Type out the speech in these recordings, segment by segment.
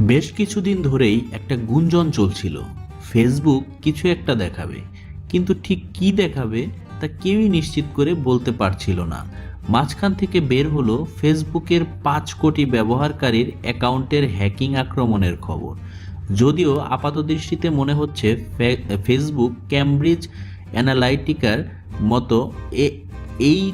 বেশ কিছুদিন ধরেই একটা গুঞ্জন চলছিল। ফেসবুক কিছু একটা দেখাবে। কিন্তু ঠিক কি দেখাবে তা কেউই নিশ্চিত করে বলতে পারছিল না। মাঝখান থেকে বের হলো ফেসবুকের পাঁচ কোটি ব্যবহারকারীর অ্যাকাউন্টের হ্যাকিং আক্রমণের খবর। যদিও আপাত দৃষ্টিতে মনে হচ্ছে ফেসবুক ক্যামব্রিজ অ্যানালাইটিকার মতো এই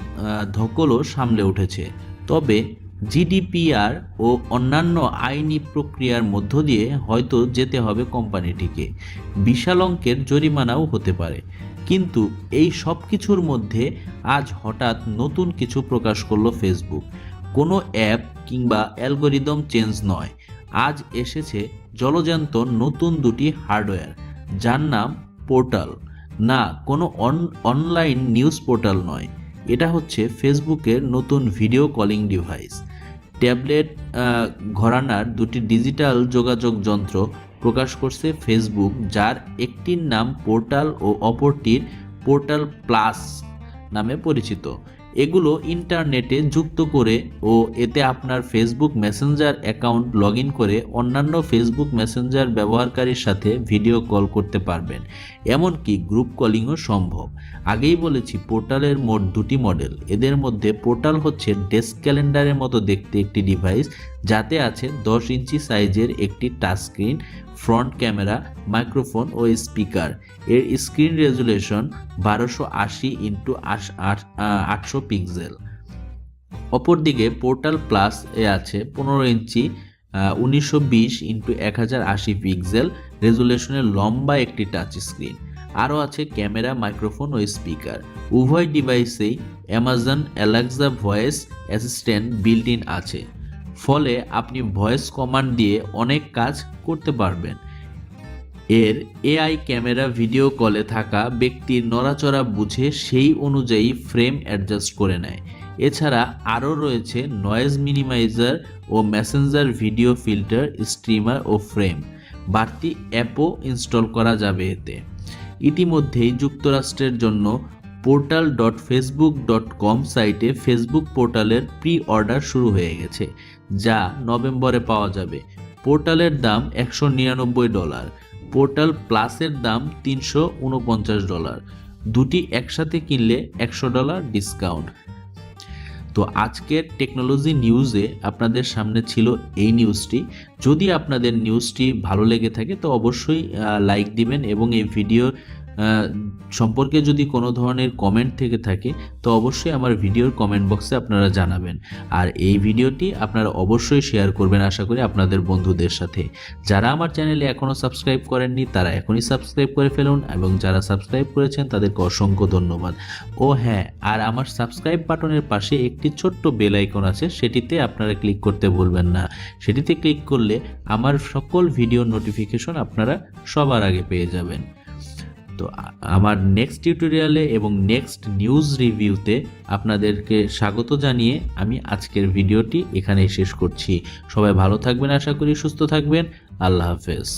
ধকলও সামলে উঠেছে। তবে জিডিপিআর ও অন্যান্য আইনি প্রক্রিয়ার মধ্য দিয়ে হয়তো যেতে হবে কোম্পানিটিকে। বিশাল অঙ্কের জরিমানাও হতে পারে। কিন্তু এই সব কিছুর মধ্যে আজ হঠাৎ নতুন কিছু প্রকাশ করল ফেসবুক। কোনো অ্যাপ কিংবা অ্যালগোরিদম চেঞ্জ নয়। আজ এসেছে জলজান্ত নতুন দুটি হার্ডওয়্যার, যার নাম পোর্টাল। না, কোনো অন- অনলাইন নিউজ পোর্টাল নয়। এটা হচ্ছে ফেসবুকের নতুন ভিডিও কলিং ডিভাইস। ট্যাবলেট ঘরানার দুটি ডিজিটাল যোগাযোগ যন্ত্র প্রকাশ করছে ফেসবুক, যার একটির নাম পোর্টাল ও অপরটির পোর্টাল প্লাস নামে পরিচিত। এগুলো ইন্টারনেটে যুক্ত করে ও এতে আপনার ফেসবুক মেসেঞ্জার অ্যাকাউন্ট লগ করে অন্যান্য ফেসবুক মেসেঞ্জার ব্যবহারকারীর সাথে ভিডিও কল করতে পারবেন। এমনকি গ্রুপ কলিংও সম্ভব। আগেই বলেছি, পোর্টালের মোট দুটি মডেল এদের মধ্যে পোর্টাল হচ্ছে ডেস্ক ক্যালেন্ডারের মতো দেখতে একটি ডিভাইস যাতে আছে দশ ইঞ্চি সাইজের একটি touch screen front camera, microphone ও স্পিকার। এর স্ক্রিন রেজুলেশন বারোশো আশি ইন্টু আটশো পিক্সেল। অপরদিকে পোর্টাল প্লাস এ আছে পনেরো ইঞ্চি উনিশশো বিশ ইন্টু এক হাজার আশি পিক্সেল। রেজুলেশনের লম্বা একটি টাচ স্ক্রিন। আরও আছে ক্যামেরা, মাইক্রোফোন ও স্পিকার। উভয় ডিভাইসেই Amazon Alexa voice assistant built in আছে। ফলে আপনি ভয়েস কমান্ড দিয়ে অনেক কাজ করতে পারবেন। এর এআই ক্যামেরা ভিডিও কলে থাকা ব্যক্তির নড়াচড়া বুঝে সেই অনুযায়ী ফ্রেম অ্যাডজাস্ট করে নেয়। এছাড়া আরও রয়েছে নয়েজ মিনিমাইজার ও মেসেঞ্জার ভিডিও ফিল্টার, স্ট্রিমার ও ফ্রেম। বাড়তি অ্যাপও ইনস্টল করা যাবে এতে। ইতিমধ্যেই যুক্তরাষ্ট্রের জন্য portal dot Facebook dot com সাইটে ফেসবুক পোর্টালের প্রি অর্ডার শুরু হয়ে গেছে। যা নভেম্বরে পাওয়া যাবে। পোর্টালের দাম একশো নিরানব্বই ডলার। পোর্টাল প্লাসের দাম তিনশো উনপঞ্চাশ ডলার। দুটি একসাথে কিনলে একশো ডলার ডিসকাউন্ট। তো আজকের টেকনোলজি নিউজে আপনাদের সামনে ছিল এই নিউজটি। যদি আপনাদের নিউজটি ভালো লেগে থাকে, তো অবশ্যই লাইক দিবেন এবং এই ভিডিও সম্পর্কে যদি কোনো ধরনের কমেন্ট থেকে থাকে, তো অবশ্যই আমার ভিডিওর কমেন্ট বক্সে আপনারা জানাবেন। আর এই ভিডিওটি আপনারা অবশ্যই শেয়ার করবেন আশা করি আপনাদের বন্ধুদের সাথে। যারা আমার চ্যানেলে এখনও সাবস্ক্রাইব করেননি, তারা এখনই সাবস্ক্রাইব করে ফেলুন এবং যারা সাবস্ক্রাইব করেছেন, তাদেরকে অসংখ্য ধন্যবাদ। ও হ্যাঁ আর আমার সাবস্ক্রাইব বাটনের পাশে একটি ছোট্ট বেল আইকন আছে, সেটিতে আপনারা ক্লিক করতে ভুলবেন না। সেটিতে ক্লিক করলে আমার সকল ভিডিও নোটিফিকেশন আপনারা সবার আগে পেয়ে যাবেন। তো আমার নেক্সট টিউটোরিয়ালে এবং নেক্সট নিউজ রিভিউতে আপনাদেরকে স্বাগত জানিয়ে আমি আজকের ভিডিওটি এখানেই শেষ করছি। সবাই ভালো থাকবেন, আশা করি সুস্থ থাকবেন। আল্লাহ হাফেজ।